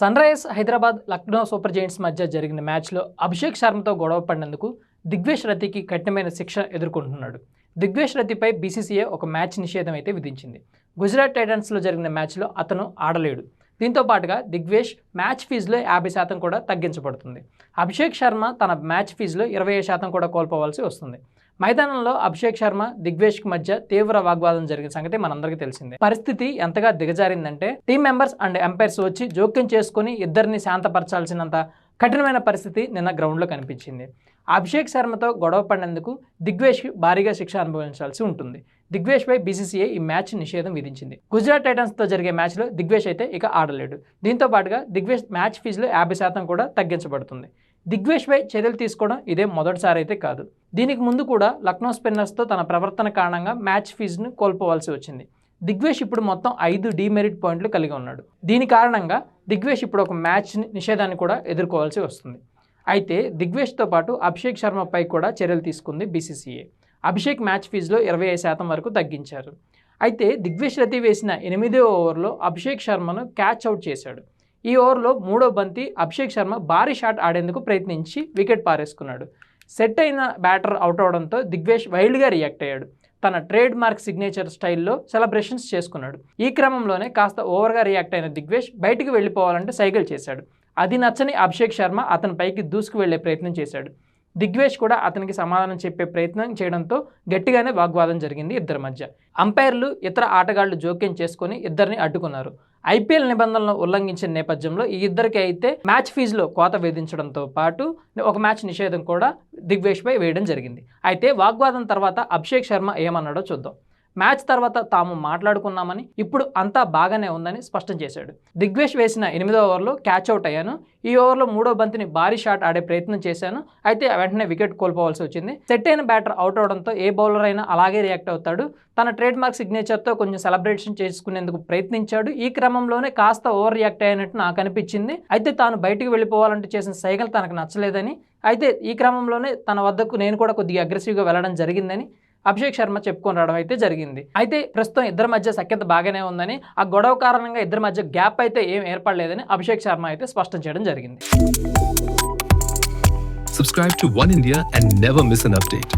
Sunrisers Hyderabad Lucknow super giants మధ్య జరిగిన మ్యాచ్లో అభిషేక్ శర్మతో గొడవ పడినందుకు దిగ్వేష్ రతికి కఠినమైన శిక్ష ఎదుర్కొంటున్నాడు. దిగ్వేష్ రతిపై బీసీసీఏ ఒక మ్యాచ్ నిషేధం అయితే విధించింది. గుజరాత్ టైటన్స్లో జరిగిన మ్యాచ్లో అతను ఆడలేడు. దీంతో పాటుగా దిగ్వేష్ మ్యాచ్ ఫీజులో యాభై శాతం కూడా తగ్గించబడుతుంది. అభిషేక్ శర్మ తన మ్యాచ్ ఫీజులో ఇరవై శాతం కూడా కోల్పోవాల్సి వస్తుంది. మైదానంలో అభిషేక్ శర్మ దిగ్వేష్కి మధ్య తీవ్ర వాగ్వాదం జరిగిన సంగతి మనందరికీ తెలిసిందే. పరిస్థితి ఎంతగా దిగజారిందంటే టీం మెంబర్స్ అండ్ ఎంపైర్స్ వచ్చి జోక్యం చేసుకుని ఇద్దరిని శాంతపరచాల్సినంత కఠినమైన పరిస్థితి నిన్న గ్రౌండ్లో కనిపించింది. అభిషేక్ శర్మతో గొడవ పడినందుకు దిగ్వేష్ భారీగా శిక్ష అనుభవించాల్సి ఉంటుంది. దిగ్వేష్పై బీసీసీఐ ఈ మ్యాచ్ నిషేధం విధించింది. గుజరాత్ టైటన్స్తో జరిగే మ్యాచ్లో దిగ్వేష్ అయితే ఇక ఆడలేడు. దీంతో పాటుగా దిగ్వేష్ మ్యాచ్ ఫీజులో యాభై శాతం కూడా తగ్గించబడుతుంది. దిగ్వేష్పై చర్యలు తీసుకోవడం ఇదే మొదటిసారి అయితే కాదు. దీనికి ముందు కూడా లక్నో స్పిన్నర్స్తో తన ప్రవర్తన కారణంగా మ్యాచ్ ఫీజును కోల్పోవాల్సి వచ్చింది. దిగ్వేష్ ఇప్పుడు మొత్తం ఐదు డీమెరిట్ పాయింట్లు కలిగి ఉన్నాడు. దీని కారణంగా దిగ్వేష్ ఇప్పుడు ఒక మ్యాచ్ నిషేధాన్ని కూడా ఎదుర్కోవాల్సి వస్తుంది. అయితే దిగ్వేష్తో పాటు అభిషేక్ శర్మపై కూడా చర్యలు తీసుకుంది బీసీసీఏ అభిషేక్ మ్యాచ్ ఫీజులో ఇరవై ఐదు శాతం వరకు తగ్గించారు. అయితే దిగ్వేష్ రతి వేసిన ఎనిమిదో ఓవర్లో అభిషేక్ శర్మను క్యాచ్ అవుట్ చేశాడు. ఈ ఓవర్లో మూడో బంతి అభిషేక్ శర్మ భారీ షాట్ ఆడేందుకు ప్రయత్నించి వికెట్ పారేసుకున్నాడు. సెట్ అయిన బ్యాటర్ అవుట్ అవడంతో దిగ్వేష్ వైల్డ్గా రియాక్ట్ అయ్యాడు. తన ట్రేడ్ మార్క్ సిగ్నేచర్ స్టైల్లో సెలబ్రేషన్స్ చేసుకున్నాడు. ఈ క్రమంలోనే కాస్త ఓవర్గా రియాక్ట్ అయిన దిగ్వేష్ బయటికి వెళ్ళిపోవాలంటే సైకిల్ చేశాడు. అది నచ్చని అభిషేక్ శర్మ అతని పైకి దూసుకు వెళ్ళే ప్రయత్నం చేశాడు. దిగ్వేష్ కూడా అతనికి సమాధానం చెప్పే ప్రయత్నం చేయడంతో గట్టిగానే వాగ్వాదం జరిగింది ఇద్దరి మధ్య. అంపైర్లు ఇతర ఆటగాళ్ళు జోక్యం చేసుకొని ఇద్దరిని అడ్డుకున్నారు. ఐపీఎల్ నిబంధనలను ఉల్లంఘించిన నేపథ్యంలో ఈ ఇద్దరికి అయితే మ్యాచ్ ఫీజులో కోత విధించడంతో పాటు ఒక మ్యాచ్ నిషేధం కూడా దిగ్వేష్పై వేయడం జరిగింది. అయితే వాగ్వాదం తర్వాత అభిషేక్ శర్మ ఏమన్నాడో చూద్దాం. మ్యాచ్ తర్వాత తాము మాట్లాడుకున్నామని ఇప్పుడు అంతా బాగానే ఉందని స్పష్టం చేశాడు. దిగ్వేష్ వేసిన ఎనిమిదో ఓవర్లో క్యాచ్ అవుట్ అయ్యాను. ఈ ఓవర్లో మూడో బంతిని భారీ షాట్ ఆడే ప్రయత్నం చేశాను. అయితే వెంటనే వికెట్ కోల్పోవాల్సి వచ్చింది. సెట్ అయిన బ్యాటర్ అవుట్ అవడంతో ఏ బౌలర్ అయినా అలాగే రియాక్ట్ అవుతాడు. తన ట్రేడ్ మార్క్ సిగ్నేచర్తో కొంచెం సెలబ్రేషన్ చేసుకునేందుకు ప్రయత్నించాడు. ఈ క్రమంలోనే కాస్త ఓవర్ రియాక్ట్ అయినట్టు నాకు అనిపించింది. అయితే తాను బయటికి వెళ్ళిపోవాలంటే చేసిన సైకిల్ తనకు నచ్చలేదని. అయితే ఈ క్రమంలోనే తన వద్దకు నేను కూడా కొద్దిగా అగ్రెసివ్గా వెళ్ళడం జరిగిందని అభిషేక్ శర్మ చెప్పుకొని రావడం అయితే జరిగింది అయితే ప్రస్తుతం ఇద్దరి మధ్య సఖ్యత బాగానే ఉందని ఆ గొడవ కారణంగా ఇద్దరి మధ్య గ్యాప్ అయితే ఏం ఏర్పడలేదని అభిషేక్ శర్మ అయితే స్పష్టం చేయడం జరిగింది Subscribe to One India and never miss an update.